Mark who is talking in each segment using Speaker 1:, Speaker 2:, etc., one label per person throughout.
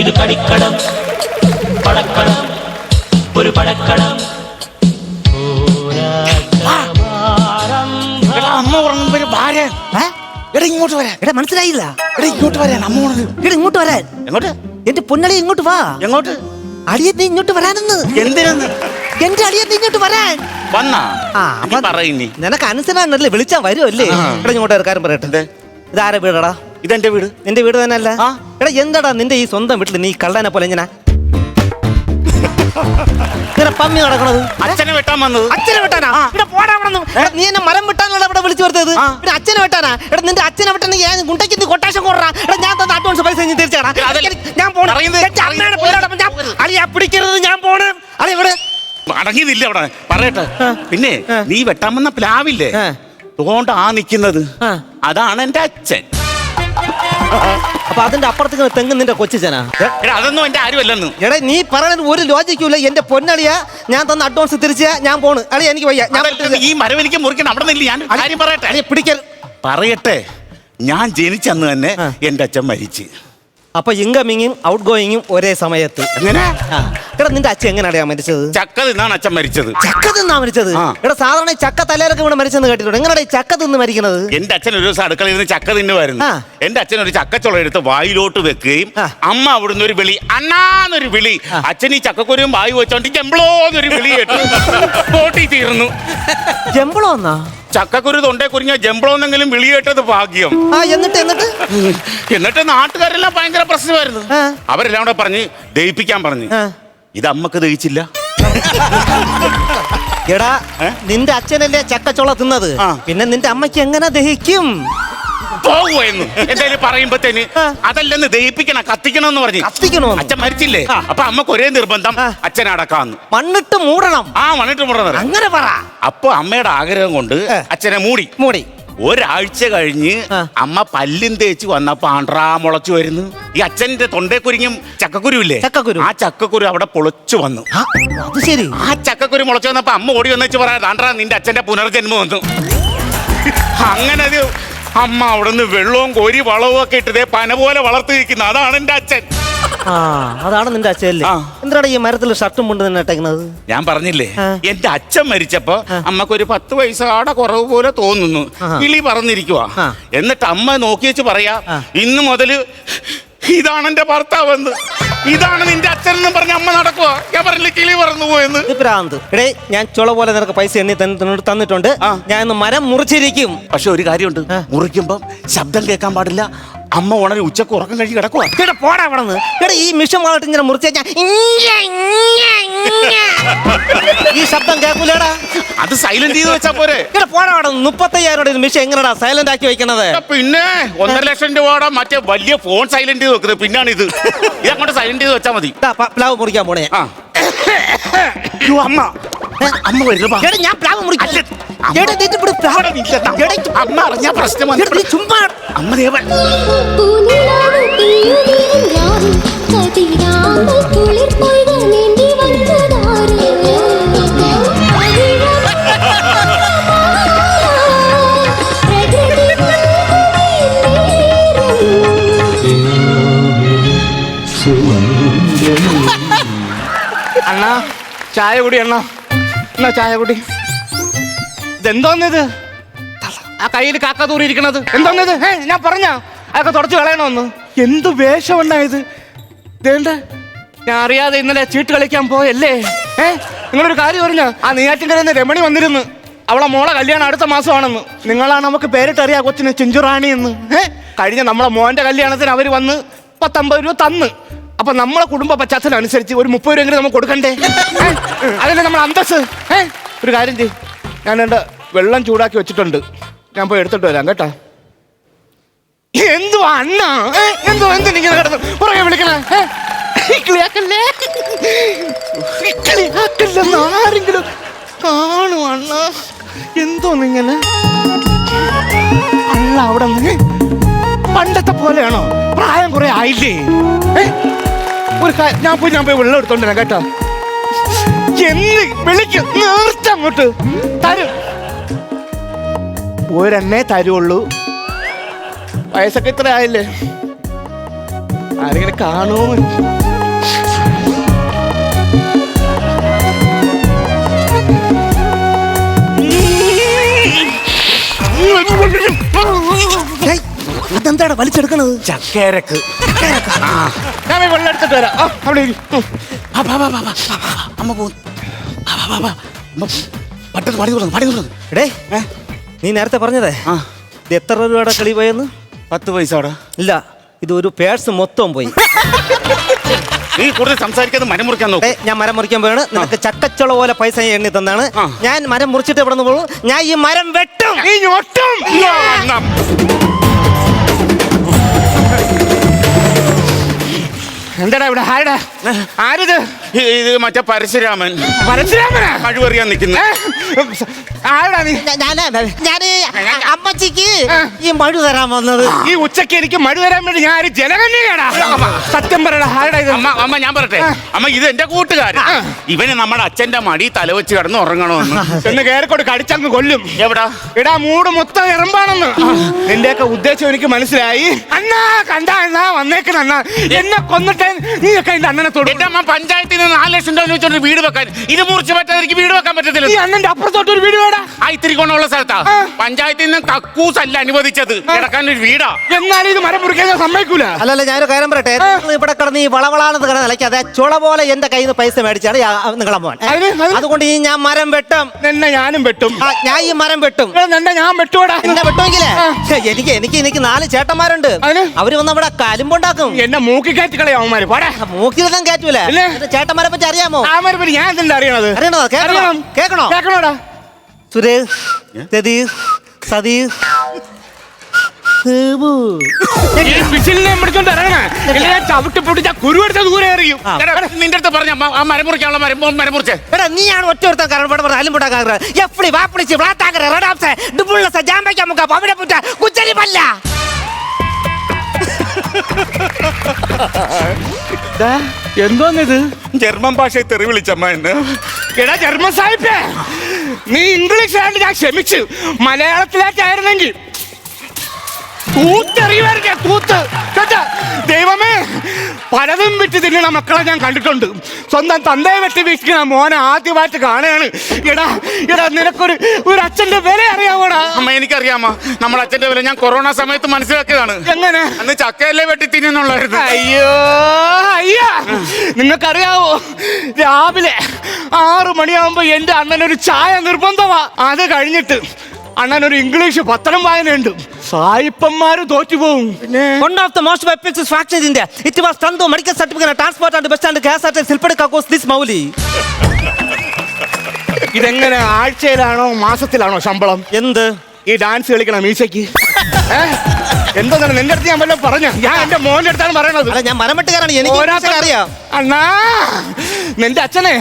Speaker 1: ഇത് കടിക്കണം പടക്കളം. ഒരു പടക്കളം.
Speaker 2: എടാ അമ്മ ഭാര്യ. എടാ ഇങ്ങോട്ട് വരാൻ.
Speaker 3: എടാ മനസ്സിലായില്ല.
Speaker 2: എടാ ഇങ്ങോട്ട് വരാൻ അമ്മ പറഞ്ഞത്
Speaker 3: എടാ ഇങ്ങോട്ട് വരാൻ.
Speaker 2: എങ്ങോട്ട്?
Speaker 3: എന്റെ പൊന്നളി ഇങ്ങോട്ട് വാ.
Speaker 2: എങ്ങോട്ട്?
Speaker 3: ഇങ്ങോട്ട് വരാനെന്ന്.
Speaker 2: എന്തിനെന്ന്?
Speaker 3: എന്റെ അടിയൻ നീ ഇങ്ങോട്ട് വരാൻ.
Speaker 2: വന്നാ?
Speaker 3: ആ അപ്പൊ നിനക്ക് അനുസരണല്ലേ വിളിച്ചാ വരുമല്ലേ. എടാ ഇങ്ങോട്ട് കാര്യം പറയട്ടെ? ഇതാരെ വീടടാ?
Speaker 2: ഇതെന്റെ വീട്?
Speaker 3: നിന്റെ വീട് തന്നെയല്ല?
Speaker 2: ആ.
Speaker 3: എടാ എന്താടാ നിന്റെ ഈ സ്വന്തം വീട്ടിൽ നീ കള്ളനെ പോലെ എങ്ങനെ ഇങ്ങനെ പമ്മി നടക്കണത്?
Speaker 2: അച്ഛനെ വെട്ടാൻ വന്നത്.
Speaker 3: അച്ഛനെ വെട്ടാനാ? ഇവിടെ പോടാ അവിടെ നിന്ന്. എടാ, നീ എന്നെ മരം വെട്ടാനുള്ള ഇവിടെ വിളിച്ചു വരുത്തത് ഇവിടെ അച്ഛനെ വെട്ടാനാ? എടാ നിന്റെ അച്ഛനെ വെട്ടാൻ ഞാൻ ഗുണ്ടയ്ക്ക് നീ കൊട്ടേഷൻ കൊറാ എടാ ഞാൻ തന്ന അഡ്വാൻസ് പൈസ നീ തിരിച്ചടാ
Speaker 2: അതല്ല.
Speaker 3: ഞാൻ പോണ. അമ്മയുടെ പേരോടൊപ്പം ഞാൻ അളിയാ പിടിക്കരുത് ഞാൻ പോണ്. അളി ഇവിടെ.
Speaker 2: അടങ്ങിയതില്ല അവിടെ. പറയട്ടെ.
Speaker 3: ആ.
Speaker 2: പിന്നെ
Speaker 3: ആ.
Speaker 2: നീ വെട്ടാൻ വന്ന പ്ലാവില്ലേ?
Speaker 3: ആ.
Speaker 2: ആ നിക്കുന്നത്.
Speaker 3: ആ.
Speaker 2: അതാണ് എന്റെ അച്ഛൻ.
Speaker 3: അപ്പൊ അതിന്റെ അപ്പുറത്തേക്ക് തെങ്ങ് നിന്റെ കൊച്ചിച്ചനാ
Speaker 2: എടാ അതൊന്നും എന്റെ ആരുമല്ലെന്ന്.
Speaker 3: എടാ നീ പറയുന്നത് ഒരു ലോജിക്കൂല എന്റെ പൊന്നളിയാ ഞാൻ തന്ന അഡ്വാൻസ് തിരിച്ചാ ഞാൻ പോണ്. അളിയ എനിക്ക് വയ്യ. ഞാൻ
Speaker 2: അതല്ല, ഈ മരം എനിക്ക് മുറിക്കണം. അവിടെ നിന്നില്ല ഞാൻ കാര്യം പറയട്ടെ?
Speaker 3: അളിയെ പിടിക്കൽ
Speaker 2: പറയട്ടെ ഞാൻ ജനിച്ചന്ന് തന്നെ
Speaker 3: ആ.
Speaker 2: എന്റെ അച്ഛൻ മരിച്ചു.
Speaker 3: അപ്പൊ ഇൻകമിങ്ങും ഔട്ട് ഗോയിങ്ങും ഒരേ സമയത്ത്.
Speaker 2: എങ്ങനെ?
Speaker 3: ആ. എടാ നിന്റെ അച്ഛൻ എങ്ങനെയാ മരിച്ചത്?
Speaker 2: ചക്ക തിന്നാണ് അച്ഛൻ മരിച്ചത്.
Speaker 3: ചക്ക തിന്നാ മരിച്ചത്?
Speaker 2: ആ.
Speaker 3: എടാ സാധാരണ ഈ ചക്ക തലയിലൊക്കെ ഇവിടെ മരിച്ചെന്ന് കേട്ടിട്ടുണ്ട്. എങ്ങനെയാ ഈ ചക്ക തിന്ന് മരിക്കുന്നത്
Speaker 2: എന്റെ അച്ഛൻ ഒരു ദിവസം അടുക്കളയിൽ നിന്ന് ചക്ക തിന്നുമായിരുന്നു
Speaker 3: വരുന്നു
Speaker 2: എന്റെ അച്ഛൻ ഒരു ചക്കച്ചുള എടുത്ത് വായിലോട്ട് വെക്കുകയും
Speaker 3: ആ.
Speaker 2: അമ്മ അവിടുന്ന് ഒരു വിളി അണ്ണാന്നൊരു വിളി. അച്ഛൻ ഈ ചക്കക്കുരും വായി വെച്ചോണ്ട് ജംബ്ലോന്നൊരു വിളി കേട്ടു. തീർന്നു.
Speaker 3: ജമ്പളോ എന്നാ
Speaker 2: ചക്കക്കുരു തൊണ്ടേ കുരിഞ്ഞ ജമ്പിളോന്നെങ്കിലും വിളി കേട്ടത് ഭാഗ്യം.
Speaker 3: ആ എന്നിട്ട് എന്നിട്ട്?
Speaker 2: എന്നിട്ട് നാട്ടുകാരെല്ലാം ഭയങ്കര പ്രശ്നമായിരുന്നു.
Speaker 3: ആ.
Speaker 2: അവരെല്ലാം കൂടെ പറഞ്ഞ് ദഹിപ്പിക്കാൻ പറഞ്ഞു.
Speaker 3: ആ.
Speaker 2: ഇത് അമ്മയ്ക്ക് ദഹിച്ചില്ല.
Speaker 3: എടാ നിന്റെ അച്ഛനല്ലേ ചക്കച്ചോള തിന്നത്?
Speaker 2: ആ.
Speaker 3: പിന്നെ നിന്റെ അമ്മയ്ക്ക് എങ്ങനെ ദഹിക്കും?
Speaker 2: പോകുമെന്ന് എന്തായാലും പറയുമ്പത്തേന്. അതല്ലെന്ന് ദഹിപ്പിക്കണം കത്തിക്കണം എന്ന് പറഞ്ഞു.
Speaker 3: കത്തിക്കണോ?
Speaker 2: അച്ഛൻ മരിച്ചില്ലേ. അപ്പൊ അമ്മയ്ക്ക് ഒരേ നിർബന്ധം അച്ഛൻ അടക്കാന്ന്
Speaker 3: മണ്ണിട്ട് മൂടണം.
Speaker 2: ആ മണ്ണിട്ട് മൂടണം
Speaker 3: അങ്ങനെ പറ.
Speaker 2: അപ്പൊ അമ്മയുടെ ആഗ്രഹം കൊണ്ട് അച്ഛനെ മൂടി.
Speaker 3: മൂടി.
Speaker 2: ഒരാഴ്ച കഴിഞ്ഞ്. അമ്മ പല്ലും തേച്ച് വന്നപ്പോ ആണ്ട്രാ മുളച്ചു വരുന്നു. ഈ അച്ഛന്റെ തൊണ്ടേക്കുരിങ്ങും ചക്കക്കുരു ഇല്ലേ?
Speaker 3: ചക്കക്കുരു.
Speaker 2: ആ ചക്കക്കുരു അവിടെ പൊളിച്ചു വന്നു.
Speaker 3: അത് ശരി.
Speaker 2: ആ ചക്കക്കുരു മുളച്ചു വന്നപ്പോ അമ്മ ഓടി വന്നു പറയാ ആണ്ട്രാ നിന്റെ അച്ഛന്റെ പുനർജന്മം വന്നു. അങ്ങനെ അത് അമ്മ അവിടുന്ന് വെള്ളവും കോരി വളവും ഒക്കെ ഇട്ടതേ പന പോലെ വളർത്തിയിരിക്കുന്നത് അതാണ് എന്റെ അച്ഛൻ
Speaker 3: ആ അതാണ് നിന്റെ അച്ഛനല്ലേ
Speaker 2: ആ.
Speaker 3: എന്തിനാണ് ഈ മരത്തിൽ ഷർട്ടും മുണ്ട് തന്നെ ഇട്ടേക്കുന്നത്
Speaker 2: ഞാൻ പറഞ്ഞില്ലേ
Speaker 3: ആ.
Speaker 2: എന്റെ അച്ഛൻ മരിച്ചപ്പോ. അമ്മക്കൊരു പത്ത് വയസ്സാടെ കുറവ് പോലെ തോന്നുന്നു. കിളി പറഞ്ഞിരിക്കുക
Speaker 3: ആ.
Speaker 2: എന്നിട്ട് അമ്മ നോക്കി വെച്ച് പറയാ
Speaker 3: ആ.
Speaker 2: ഇന്ന് മുതൽ ഇതാണ് എന്റെ ഭർത്താവെന്ന് ഇതാണ് നിന്റെ അച്ഛൻ എന്ന് പറഞ്ഞ അമ്മ നടക്കുക ഞാൻ പറഞ്ഞില്ല കിളി പറന്നു പോയെന്ന്?
Speaker 3: ഇത് ഭ്രാന്ത് എടേ ഞാൻ ചുള പോലെ നിനക്ക് പൈസ എണ്ണി തന്നിട്ടുണ്ട് തന്നിട്ടുണ്ട്.
Speaker 2: ആ.
Speaker 3: ഞാൻ ഇന്ന് മരം മുറിച്ചിരിക്കും.
Speaker 2: പക്ഷെ ഒരു കാര്യമുണ്ട്. മുറിക്കുമ്പം ശബ്ദം കേൾക്കാൻ പാടില്ല. അമ്മ ഉണരെ ഉച്ചയ്ക്ക് ഉറക്കം കഴിഞ്ഞ് കിടക്കുക
Speaker 3: എടാ പോടാ അവിടെ നിന്ന് ഈ മിഷൻ വന്നിട്ട് ഇങ്ങനെ മുറിച്ച്. ഈ ശബ്ദം കേൾക്കൂലേടാ.
Speaker 2: അത് സൈലന്റ് ചെയ്ത് വെച്ചാ പോരെ.
Speaker 3: എടാ പോടാ അവിടെ മുപ്പത്തയ്യായിരം രൂപ മിഷൻ എങ്ങനെടാ സൈലന്റ് ആക്കി വെക്കണത്?
Speaker 2: പിന്നെ ഒന്നര ലക്ഷം രൂപയുടെ മറ്റേ വലിയ ഫോൺ സൈലന്റ് ചെയ്ത് വെക്കുന്നത് പിന്നാണ് ഇത്. ഇതങ്ങോട്ട് സൈലന്റ് ചെയ്ത് വെച്ചാ മതി.
Speaker 3: പ്ലാവ് മുറിക്കാൻ പോണേ.
Speaker 2: ആ. അമ്മ. അമ്മ വരുന്നു
Speaker 3: ഞാൻ പ്ലാവ് മുറിക്കാം
Speaker 2: അമ്മ- അറിഞ്ഞ പ്രശ്നം
Speaker 3: ചുമ്മാ.
Speaker 2: അമ്മ ദേവൻ
Speaker 4: അണ്ണാ ചായ കുടി അണ്ണാ. എന്നാ ചായ കുടി? ഇതെന്തോന്നിത്? ആ കയ്യിൽ കാക്ക തൂറിയിരിക്കണത്. എന്താണിത്? ഏ ഞാൻ പറഞ്ഞ. അതൊക്കെ തുടച്ചു കളയണമെന്ന് എന്ത് വേഷമുണ്ടായത്? വേണ്ട ഞാൻ അറിയാതെ ഇന്നലെ ചീട്ട് കളിക്കാൻ പോയല്ലേ. ഏ നിങ്ങളൊരു കാര്യം പറഞ്ഞ. ആ നെയ്യാറ്റിൻകരന്ന് രമണി വന്നിരുന്നു. അവളെ മോളെ കല്യാണം അടുത്ത മാസമാണെന്ന്. നിങ്ങളാണ് നമുക്ക് പേരിട്ടറിയാ കൊച്ചിന് ചിഞ്ചുറാണി എന്ന്. ഏ കഴിഞ്ഞ നമ്മളെ മോന്റെ കല്യാണത്തിന് അവർ വന്ന് പത്തമ്പത് രൂപ തന്ന്. അപ്പൊ നമ്മളെ കുടുംബ പശ്ചാത്തലം അനുസരിച്ച് ഒരു മുപ്പത് രൂപ നമുക്ക് കൊടുക്കണ്ടേ? അതല്ലേ നമ്മൾ അന്തസ് ഏ ഒരു കാര്യം ചെയ്യും. ഞാൻ എന്റെ വെള്ളം ചൂടാക്കി വെച്ചിട്ടുണ്ട്. ഞാൻ പോയി എടുത്തിട്ട് വരാം കേട്ടാ. എന്തുവാ അണ്ണ? എന്തോ എന്തിനിങ്ങനെ കിടന്നു? പുറകെ വിളിക്കണേ. ആരെങ്കിലും കാണു അണ്ണ. എന്തോന്നിങ്ങനെ അല്ല അവിടെ പണ്ടത്തെ പോലെയാണോ? പ്രായം കുറെ ആയില്ലേ? ഒരു ഞാൻ പോയി ഞാൻ പോയി വെള്ളം എടുത്തോണ്ടിരാം കേട്ടോ. എന്ന് വിളിക്കും നേർച്ച അങ്ങോട്ട്. തരും. ഒരെണ്ണേ തരുള്ളൂ. വയസ്സൊക്കെ ഇത്ര ആയില്ലേ? ആരെങ്കിലും കാണൂ
Speaker 3: ഇതെന്താണ് വലിച്ചെടുക്കണത്?
Speaker 2: ചക്കേരക്ക്.
Speaker 4: ഞാൻ പോയി വെള്ളം എടുത്തിട്ട് വരാം. അവിടെ.
Speaker 2: അമ്മ പോകുന്നു പട്ടത്ത് പടി തുറന്നു പടി തുറന്നു
Speaker 3: എടേ നീ നേരത്തെ പറഞ്ഞതേ?
Speaker 2: ആ.
Speaker 3: ഇത് എത്ര രൂപയുടെ കളി പോയെന്ന്?
Speaker 2: പത്ത് പൈസ അവിടെ
Speaker 3: ഇല്ല ഇത് ഒരു പേഴ്സ് മൊത്തം പോയി.
Speaker 2: നീ കൂടുതൽ സംസാരിക്കാതെ മരം മുറിക്കാൻ
Speaker 3: ഏ, ഞാൻ മരം മുറിക്കാൻ പോയാണ്. നിനക്ക് ചക്കച്ചുള പോലെ പൈസ ഞാൻ എണ്ണി തന്നാണ്.
Speaker 2: ആ.
Speaker 3: ഞാൻ മരം മുറിച്ചിട്ട് ഇവിടെ നിന്ന് പോകും? ഞാൻ ഈ മരം വെട്ടും.
Speaker 4: ഞൊട്ടും എന്താടാ ഇവിടെ? ആരുടെ? ആരിത്?
Speaker 2: ഇത് മറ്റേ പരശുരാമൻ.
Speaker 4: പരശുരാമനാ?
Speaker 2: കഴിവറിയാൻ നിൽക്കുന്നു?
Speaker 4: ആരടാ നീ?
Speaker 3: അമ്മച്ചിക്ക്. ഈ മഴു തരാൻ വന്നത്.
Speaker 4: ഈ ഉച്ചയ്ക്ക് എനിക്ക് മഴ തരാൻ വേണ്ടി ഞാൻ ഒരു സത്യം പറയടാ ആരടാ ഇത്?
Speaker 2: അമ്മ അമ്മ ഞാൻ പറട്ടെ അമ്മ ഇത് എന്റെ കൂട്ടുകാരൻ ഇവന് നമ്മുടെ അച്ഛന്റെ മടി തലവെച്ച് കിടന്ന് ഉറങ്ങണമെന്ന്.
Speaker 4: എന്ന് കയറിക്കോട്ട് കടിച്ചങ്ങ് കൊല്ലും.
Speaker 2: എവിടാ?
Speaker 4: എടാ മൂട് മൊത്തം ഇറമ്പാണെന്ന് നിന്റെയൊക്കെ ഉദ്ദേശം എനിക്ക് മനസ്സിലായി. അണ്ണാ കണ്ട അണ്ണാ വന്നേക്കണ അണ്ണാ. എന്നെ കൊന്നിട്ട് നീ എന്റെ അണ്ണനെ തൊടും.
Speaker 2: എന്റെ അമ്മ പഞ്ചായത്തിൽ നിന്ന് നാല് ലക്ഷം രൂപ വീട് വെക്കാൻ. ഇത് മുറിച്ച് പറ്റാതെ എനിക്ക് വീട് വെക്കാൻ പറ്റത്തില്ല.
Speaker 4: ഈ അണ്ണന്റെ അപ്പുറത്തോട്ട് ഒരു വീട് വേടാ.
Speaker 2: ആ ഇത്തിരി കൊണ്ടുള്ള സ്ഥലത്താ.
Speaker 4: ആ.
Speaker 2: പഞ്ചായത്തിൽ നിന്ന് കക്കൂസ് അല്ല അനുവദിച്ചത്. കിടക്കാൻ ഒരു വീടാ.
Speaker 4: എന്നാലും ഇത് മരം മുറിക്കാൻ ഞാൻ സമ്മതിക്കൂല.
Speaker 3: അല്ലല്ല ഞാനൊരു കാര്യം പറയട്ടെ. നിങ്ങൾ ഇവിടെ കിടന്ന് ഈ വളവളാണെന്ന് കിടന്ന് നിലയ്ക്കാതെ ചുള പോലെ എന്റെ കയ്യിൽ നിന്ന് പൈസ മേടിച്ചാണ് നിങ്ങളെ മോൻ.
Speaker 4: അതിന് അതിന്
Speaker 3: അതുകൊണ്ട് ഈ ഞാൻ മരം വെട്ടും.
Speaker 4: നിന്നെ ഞാനും വെട്ടും.
Speaker 3: ആ, ഞാൻ ഈ മരം വെട്ടും.
Speaker 4: എടാ, നിന്നെ ഞാൻ വെട്ടുവാടാ.
Speaker 3: എന്നെ വെട്ടുമെങ്കിലേ. എനിക്ക് എനിക്ക് എനിക്ക് നാല് ചേട്ടന്മാരുണ്ട്.
Speaker 4: അതിന്?
Speaker 3: അവർ വന്ന് അവിടെ കലുമ്പുണ്ടാക്കും.
Speaker 4: എന്നെ മൂക്കി കയറ്റി കളയാ അവന്മാര്. പോടാ.
Speaker 3: മൂക്കിലൊന്നും കയറ്റൂല? എന്നിട്ട് ചേട്ടന്മാരെ പറ്റി അറിയാമോ?
Speaker 4: താമര പറ്റി ഞാൻ എന്തിനാ അറിയണത്?
Speaker 3: അറിയണോ? കേൾക്കണോ. കേൾക്കണോ
Speaker 4: കേൾക്കണോടാ
Speaker 3: സുരേഷ് രതീഷ് സതീഷ്. നീയാണ് ഒറ്റ ഒരുത്തൻ കാരണം ഇവിടെ പറഞ്ഞ അലിമ്പുണ്ടാക്കാറ് എപ്പടി വാപ്പിടിച്ച് വ്ളാത്താക്കറ് റെഡാപ്സ് ഡുബുള്ള ജാമ്പയ്ക്ക മുക്ക അവിടെ പുറ്റ കുച്ചരി പല്ല
Speaker 4: എന്തോന്നിത്?
Speaker 2: ജർമ്മൻ ഭാഷയിൽ തെറി വിളിച്ചമ്മ എന്ന്.
Speaker 4: എടാ ജർമ്മൻ സാഹിബേ നീ ഇംഗ്ലീഷ് ആണ് ഞാൻ ക്ഷമിച്ചു. മലയാളത്തിലേക്കായിരുന്നെങ്കിൽ തൂത്തെറിയുമായിരിക്കും തൂത്ത്. കേട്ടോ ദൈവമേ പലതും വിറ്റ് തിന്നണ മക്കളെ ഞാൻ കണ്ടിട്ടുണ്ട്. സ്വന്തം തന്തയെ വെട്ടി വീക്ഷിക്കണ മോനെ ആദ്യമായിട്ട് കാണുകയാണ്. എടാ എടാ നിനക്കൊരു ഒരു അച്ഛന്റെ വില അറിയാവോടാ?
Speaker 2: അമ്മ എനിക്കറിയാമോ? നമ്മുടെ അച്ഛന്റെ വില ഞാൻ കൊറോണ സമയത്ത് മനസ്സിലാക്കിയതാണ്.
Speaker 4: എങ്ങനെ?
Speaker 2: അന്ന് ചക്കയല്ലേ വെട്ടി തിന്നുള്ളായിരുന്നു
Speaker 4: അയ്യോ അയ്യാ. നിങ്ങൾക്കറിയാവോ? രാവിലെ ആറു മണിയാവുമ്പോ എന്റെ അണ്ണനൊരു ചായ നിർബന്ധമാ. അത് കഴിഞ്ഞിട്ട് അണ്ണനൊരു ഇംഗ്ലീഷ് പത്രം വായനയുണ്ട്. സായിപ്പന്മാര് തോറ്റുപോകും പിന്നെ?
Speaker 3: One of the most weapons factions in India. It was medical certificate, transport and bus gas at this Mauli.
Speaker 4: ഇതെങ്ങനെ ആഴ്ചയിലാണോ മാസത്തിലാണോ ശമ്പളം?
Speaker 3: എന്ത്?
Speaker 4: ഈ ഡാൻസ് കളിക്കണം മീശയ്ക്ക്? ഏ? എന്തോന്നാണ്? നിന്റെ അടുത്ത് ഞാൻ വല്ലതും പറഞ്ഞ? ഞാൻ എന്റെ മോന്റെ അടുത്താണ് പറയണത്.
Speaker 3: അല്ല ഞാൻ മരമെട്ടുകാരാണ് എനിക്ക് ഇംഗ്ലീഷൊക്കെ അറിയാം.
Speaker 4: അണ്ണാ നിന്റെ അച്ഛനെ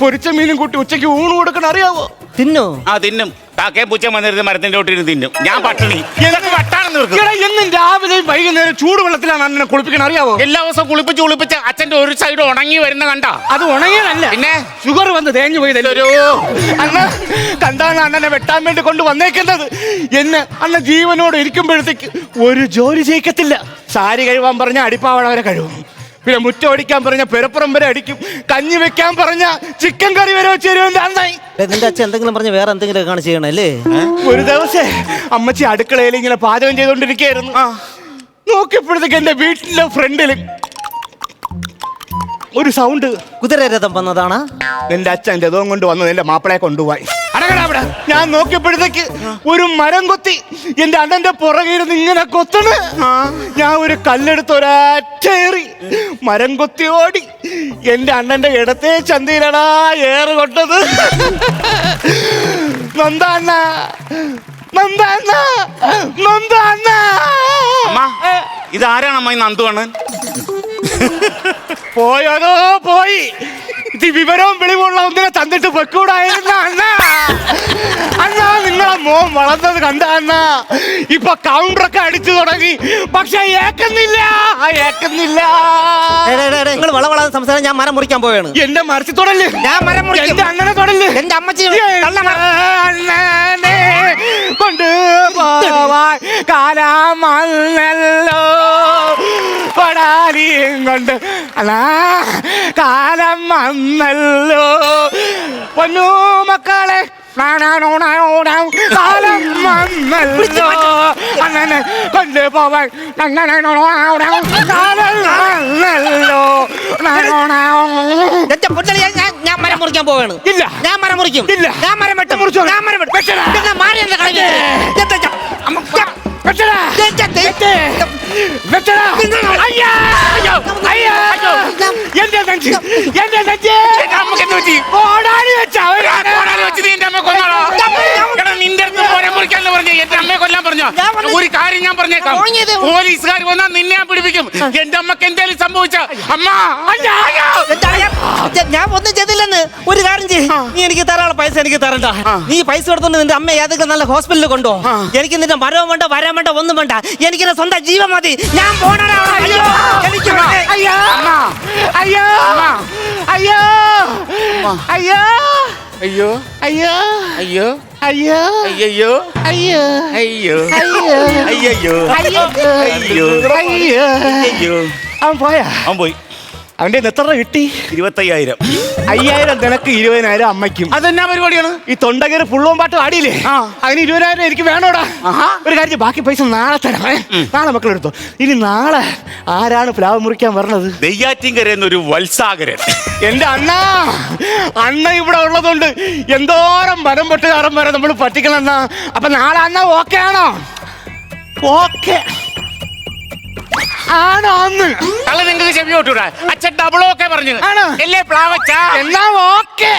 Speaker 4: പൊരിച്ച മീനും കൂട്ടി ഉച്ചയ്ക്ക് ഊണ് കൊടുക്കണ അറിയാവോ?
Speaker 3: തിന്നോ?
Speaker 2: ആ തിന്നും. കാക്കയും പൂച്ച വന്നിരുന്ന് മരത്തിന്റെ ഒട്ടിരുന്ന് തിന്നും. ഞാൻ പട്ടിണി. ഇതൊക്കെ വട്ടാണെന്ന് തീർക്കും
Speaker 4: എടാ എന്നും രാവിലെയും വൈകുന്നേരം ചൂടുവെള്ളത്തിലാണ് അണ്ണനെ കുളിപ്പിക്കണം അറിയാവോ?
Speaker 2: എല്ലാ ദിവസവും കുളിപ്പിച്ച് കുളിപ്പിച്ച് അച്ഛന്റെ ഒരു സൈഡ് ഉണങ്ങി വരുന്ന കണ്ട.
Speaker 4: അത് ഉണങ്ങിയതല്ല.
Speaker 2: പിന്നെ?
Speaker 4: ഷുഗർ വന്ന് തേഞ്ഞു പോയി ഒരു അന്ന് കണ്ടാണ് അണ്ണനെ വെട്ടാൻ വേണ്ടി കൊണ്ട് വന്നേക്കുന്നത്. എന്ന് അണ്ണ ജീവനോട് ഇരിക്കുമ്പോഴത്തേക്ക് ഒരു ജോലി ചെയ്യിക്കത്തില്ല. സാരി കഴിവാൻ പറഞ്ഞ അടിപ്പാവട വരെ കഴുകും. പിന്നെ മുറ്റം അടിക്കാൻ പറഞ്ഞ പെരപ്പുറം വരെ അടിക്കും. കഞ്ഞി വെക്കാൻ പറഞ്ഞ ചിക്കൻ കറി വരെ വെച്ച് തരുമെന്ന്
Speaker 3: നിന്റെ അച്ഛൻ എന്തെങ്കിലും പറഞ്ഞ് വേറെ എന്തെങ്കിലും കാണി ചെയ്യണല്ലേ
Speaker 4: ഒരു ദിവസം അമ്മച്ചി അടുക്കളയിൽ ഇങ്ങനെ പാചകം ചെയ്തോണ്ടിരിക്കുകയായിരുന്നു. നോക്കിയപ്പോഴത്തേക്ക് എന്റെ വീട്ടിലെ ഫ്രണ്ടിൽ ഒരു സൗണ്ട്
Speaker 3: കുതിരരഥം വന്നതാണ്.
Speaker 4: നിന്റെ അച്ഛൻ രഥവും കൊണ്ട് വന്ന് നിന്റെ മാപ്പിളയെ കൊണ്ടുപോയി. അടങ്ങടാ അവിടെ. ഞാൻ നോക്കിയപ്പോഴത്തേക്ക് ഒരു മരം കൊത്തി. എന്റെ അണ്ണന്റെ പുറകിരുന്ന് ഇങ്ങനെ കൊത്തണ്. ഞാൻ ഒരു കല്ലെടുത്ത് ഒരാറ്റേറി മരം കൊത്തി ഓടി. എന്റെ അണ്ണന്റെ ഇടത്തെ ചന്തയിലടാ ഏറ് കൊട്ടത്. നന്ദാണ്ണ. നന്ദാണ്ണ.
Speaker 2: അമ്മ ഇതാരാണ് അമ്മ നന്ദു അണ്ണൻ
Speaker 4: പോയതോ പോയി? വിവരവും വെളിവുള്ള ഒന്നിനെ തന്നിട്ട് വെക്കൂടായിരുന്ന അണ്ണ. അണ്ണാ നിങ്ങളെ മോൻ വളർന്നത് കണ്ട അണ്ണാ. ഇപ്പൊ കൗണ്ടറൊക്കെ അടിച്ചു തുടങ്ങി. പക്ഷെ ഏക്കുന്നില്ല. ഏക്കുന്നില്ല.
Speaker 3: നിങ്ങൾ വളവളാതെ സംസാരം ഞാൻ മരം മുറിക്കാൻ പോവാണ്
Speaker 4: എന്റെ മരച്ചു തൊടൽ.
Speaker 3: ഞാൻ മരം മുറിക്കും.
Speaker 4: എന്റെ അണ്ണനെ തൊടൽ.
Speaker 3: എന്റെ അമ്മച്ചി.
Speaker 4: അണ്ണനെ കൊണ്ടുപോവാൻ കാലം വന്നല്ലോ പടാലിയും കൊണ്ട്. അല്ലാ കാലം വന്നല്ലോ. പൊന്നു മക്കളെ. കാലം വന്നല്ലോ അണ്ണനെ കൊണ്ടുപോവാൻ. കാലം വന്നല്ലോ
Speaker 3: ഞാൻ- മരം മുറിക്കാൻ പോവാണ്
Speaker 4: ഇല്ല.
Speaker 3: ഞാൻ മരം മുറിക്കും
Speaker 4: ഇല്ല.
Speaker 3: ഞാൻ മരം വെട്ടും
Speaker 4: മുറിച്ചോ.
Speaker 3: ഞാൻ മരം വെട്ടും മാറി എന്റെ കളി എന്റെ അമ്മ-
Speaker 4: നെഞ്ച്. ഓടാനി വെച്ച. അവരാണ്.
Speaker 2: വെച്ച് നീ എന്റെ അമ്മയെ കൊന്നാളോ? എടാ, നിന്റെ അടുത്ത് പോരാൻ മുറിക്കാന്ന് പറഞ്ഞു. എന്റെ അമ്മയെ കൊല്ലാൻ പറഞ്ഞോ.
Speaker 3: ഞാൻ പറഞ്ഞു.
Speaker 2: ഒരു കാര്യം ഞാൻ പറഞ്ഞേക്കാം.
Speaker 3: ഓങ്ങിയത്.
Speaker 2: പോലീസുകാർ വന്നാൽ നിന്നെ ഞാൻ പിടിപ്പിക്കും. എന്റെ അമ്മയ്ക്ക് എന്തേലും സംഭവിച്ച അമ്മ
Speaker 4: അയ്യാ, അയ്യാ.
Speaker 3: ചെ- ഞാൻ ഒന്നും ചെയ്തില്ലെന്ന്. ഒരു കാര്യം ചെയ്യ്. നീ എനിക്ക് തരാനുള്ള പൈസ എനിക്ക് തരണ്ട. നീ പൈസ കൊടുത്തോണ്ട് നിന്റെ അമ്മ ഏതൊക്കെ നല്ല ഹോസ്പിറ്റലിൽ കൊണ്ടോ? എനിക്ക് നിന്റെ മരവും വേണ്ട വരാൻ വേണ്ട ഒന്നും വേണ്ട. എനിക്ക് എന്റെ സ്വന്തം ജീവൻ മതി. ഞാൻ പോണടാ. അയ്യോ. എനിക്ക് വേണ്ട.
Speaker 4: അയ്യോ. അയ്യോ. അയ്യോ. അയ്യോ.
Speaker 2: അയ്യോ
Speaker 4: അയ്യോ.
Speaker 2: അയ്യോ
Speaker 4: അയ്യോ.
Speaker 2: അയ്യോ
Speaker 4: അയ്യോ.
Speaker 2: അയ്യോ
Speaker 4: അയ്യോ.
Speaker 2: അയ്യോ
Speaker 4: അയ്യോ.
Speaker 2: അയ്യോ
Speaker 4: അയ്യോ.
Speaker 2: അയ്യോ
Speaker 4: അവൻ പോയാ
Speaker 2: അവൻ പോയി
Speaker 4: അവന്റെ എത്ര കിട്ടി?
Speaker 2: ഇരുപത്തയ്യായിരം.
Speaker 4: അയ്യായിരം നിനക്ക് ഇരുപതിനായിരം അമ്മയ്ക്കും.
Speaker 2: അതെന്നാ പരിപാടിയാണ്?
Speaker 4: ഈ തൊണ്ടകേറി പുള്ളവും പാട്ട് പാടിയില്ലേ
Speaker 2: ആ.
Speaker 4: അതിന് ഇരുപതിനായിരം എനിക്ക് വേണോടാ. ഒരു കാര്യം ബാക്കി പൈസ നാളെ തരാം ഏ? നാളെ മക്കൾ എടുത്തോ. ഇനി നാളെ ആരാണ് പ്ലാവ് മുറിക്കാൻ പറഞ്ഞത്
Speaker 2: നെയ്യാറ്റിൻകരയെന്നൊരു വത്സാഗരൻ.
Speaker 4: എന്റെ അണ്ണ അണ്ണ ഇവിടെ ഉള്ളതുകൊണ്ട് എന്തോരം മരം പൊട്ടുകാരൻ വരെ നമ്മൾ പറ്റിക്കണം അണ്ണാ അപ്പൊ നാളെ അണ്ണ ഓക്കെ ആണോ? ഓക്കെ ആണോ അന്ന്?
Speaker 2: തള്ള നിങ്ങൾക്ക് ചെവി തൊട്ടൂടാ അച്ഛൻ ഡബിൾ ഓക്കെ പറഞ്ഞു? എല്ലേ പ്ലാവച്ച?
Speaker 4: എന്നാ ഓക്കെ